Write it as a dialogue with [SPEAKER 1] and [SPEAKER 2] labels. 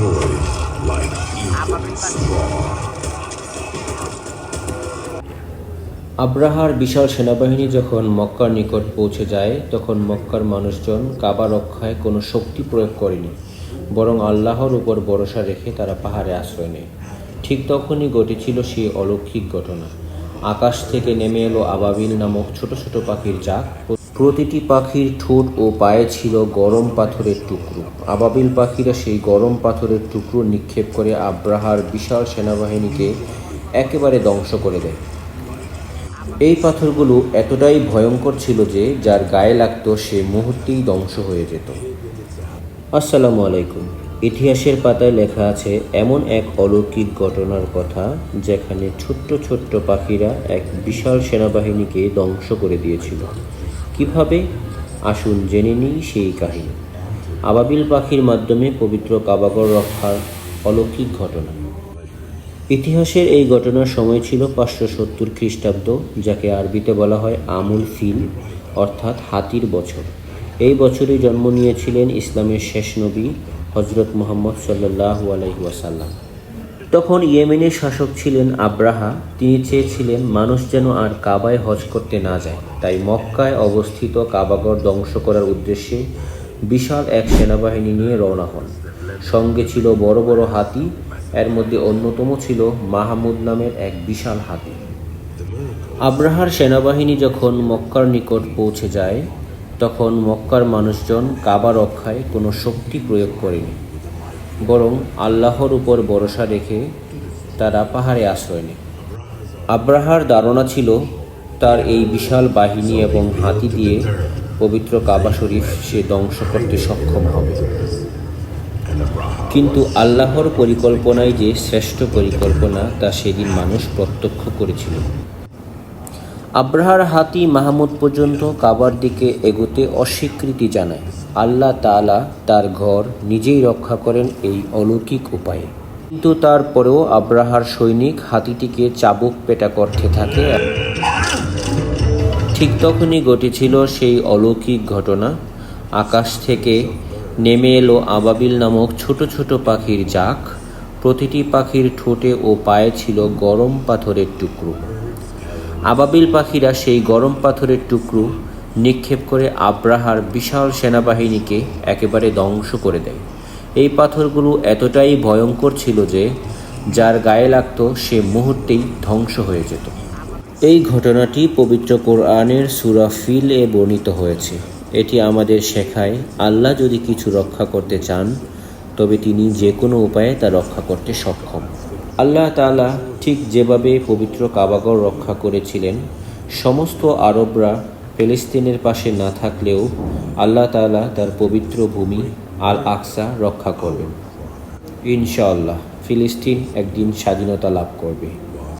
[SPEAKER 1] like.
[SPEAKER 2] আব্রাহার বিশাল সেনাবাহিনী যখন মক্কার নিকট পৌঁছে যায়, তখন মক্কার মানুষজন কাবা রক্ষায় কোনো শক্তি প্রয়োগ করেনি, বরং আল্লাহর উপর ভরসা রেখে তারা পাহাড়ে আশ্রয় নেয় ঠিক তখনই ঘটেছিল সেই অলৌকিক ঘটনা আকাশ থেকে নেমে এলো আবাবিল নামক ছোট ছোট পাখির জাক প্রতিটি পাখির ঠোঁট ও পায়ে ছিল গরম পাথরের টুকরো। আবাবিল পাখিরা সেই গরম পাথরের টুকরো নিক্ষেপ করে আব্রাহার বিশাল সেনাবাহিনীকে একেবারে ধ্বংস করে দেয়। এই পাথরগুলো এতটাই ভয়ঙ্কর ছিল যে যার গায়ে লাগত সে মুহূর্তেই ধ্বংস হয়ে যেত। আসসালামু আলাইকুম। ইতিহাসের পাতায় লেখা আছে, এমন এক অলৌকিক ঘটনার কথা যেখানে ছোট্ট ছোট্ট পাখিরা এক বিশাল সেনাবাহিনীকে ধ্বংস করে দিয়েছিল। কীভাবে? আসুন জেনে নিই সেই কাহিনী। আবাবিল পাখির মাধ্যমে পবিত্র কাবাগর রক্ষার অলৌকিক ঘটনা। ইতিহাসের এই ঘটনার সময় ছিল পাঁচশো সত্তর খ্রিস্টাব্দ, যাকে আরবিতে বলা হয় আমুল ফিল, অর্থাৎ হাতির বছর। এই বছরই জন্ম নিয়েছিলেন ইসলামের শেষ নবী হজরত মোহাম্মদ সাল্লাহু ওয়াসাল্লাম। তখন ইয়েমেনের শাসক ছিলেন আব্রাহা। তিনি চেয়েছিলেন মানুষ যেন আর কাবায় হজ করতে না যায়। তাই মক্কায় অবস্থিত কাবাগর ধ্বংস করার উদ্দেশ্যে বিশাল এক সেনাবাহিনী নিয়ে রওনা হন। সঙ্গে ছিল বড় বড় হাতি, এর মধ্যে অন্যতম ছিল মাহমুদ নামের এক বিশাল হাতি। আব্রাহার সেনাবাহিনী যখন মক্কার নিকট পৌঁছে যায়, তখন মক্কার মানুষজন কাবা রক্ষায় কোনো শক্তি প্রয়োগ করেনি। বরং আল্লাহর উপর ভরসা রেখে তারা পাহাড়ে আশ্রয় নেয়। আব্রাহার ধারণা ছিল, তার এই বিশাল বাহিনী এবং হাতি দিয়ে পবিত্র কাবা শরীফ সে ধ্বংস করতে সক্ষম হবে। কিন্তু আল্লাহর পরিকল্পনায় যে শ্রেষ্ঠ পরিকল্পনা তা সেদিন মানুষ প্রত্যক্ষ করেছিল। আব্রাহার হাতি মাহমুদ পর্যন্ত কাবার দিকে এগোতে অস্বীকৃতি জানায়। আল্লাহ তাআলা তার ঘর নিজেই রক্ষা করেন এই অলৌকিক উপায়ে। কিন্তু তারপরেও আব্রাহার সৈনিক হাতিটিকে চাবুক পেটা করতে থাকে। ঠিক তখনই ঘটেছিল সেই অলৌকিক ঘটনা। আকাশ থেকে নেমে এলো আবাবিল নামক ছোট ছোট পাখির জাক। প্রতিটি পাখির ঠোঁটে ও পায়ে ছিল গরম পাথরের টুকরো। আবাবিল পাখিরা সেই গরম পাথরের টুকরো নিক্ষেপ করে আব্রাহার বিশাল সেনাবাহিনীকে একেবারে ধ্বংস করে দেয়। এই পাথরগুলো এতটাই ভয়ঙ্কর ছিল যে, যার গায়ে লাগত সে মুহূর্তেই ধ্বংস হয়ে যেত। এই ঘটনাটি পবিত্র কোরআনের সুরা ফিল এ বর্ণিত হয়েছে। এটি আমাদের শেখায়, আল্লাহ যদি কিছু রক্ষা করতে চান, তবে তিনি যে কোনো উপায়ে তা রক্ষা করতে সক্ষম। আল্লাহ তালা ঠিক যেভাবে পবিত্র কাবাগর রক্ষা করেছিলেন, সমস্ত আরবরা ফিলিস্তিনের পাশে না থাকলেও আল্লাহ তালা তার পবিত্র ভূমি আল আকসা রক্ষা করবেন। ইনশাআল্লাহ, ফিলিস্তিন একদিন স্বাধীনতা লাভ করবে।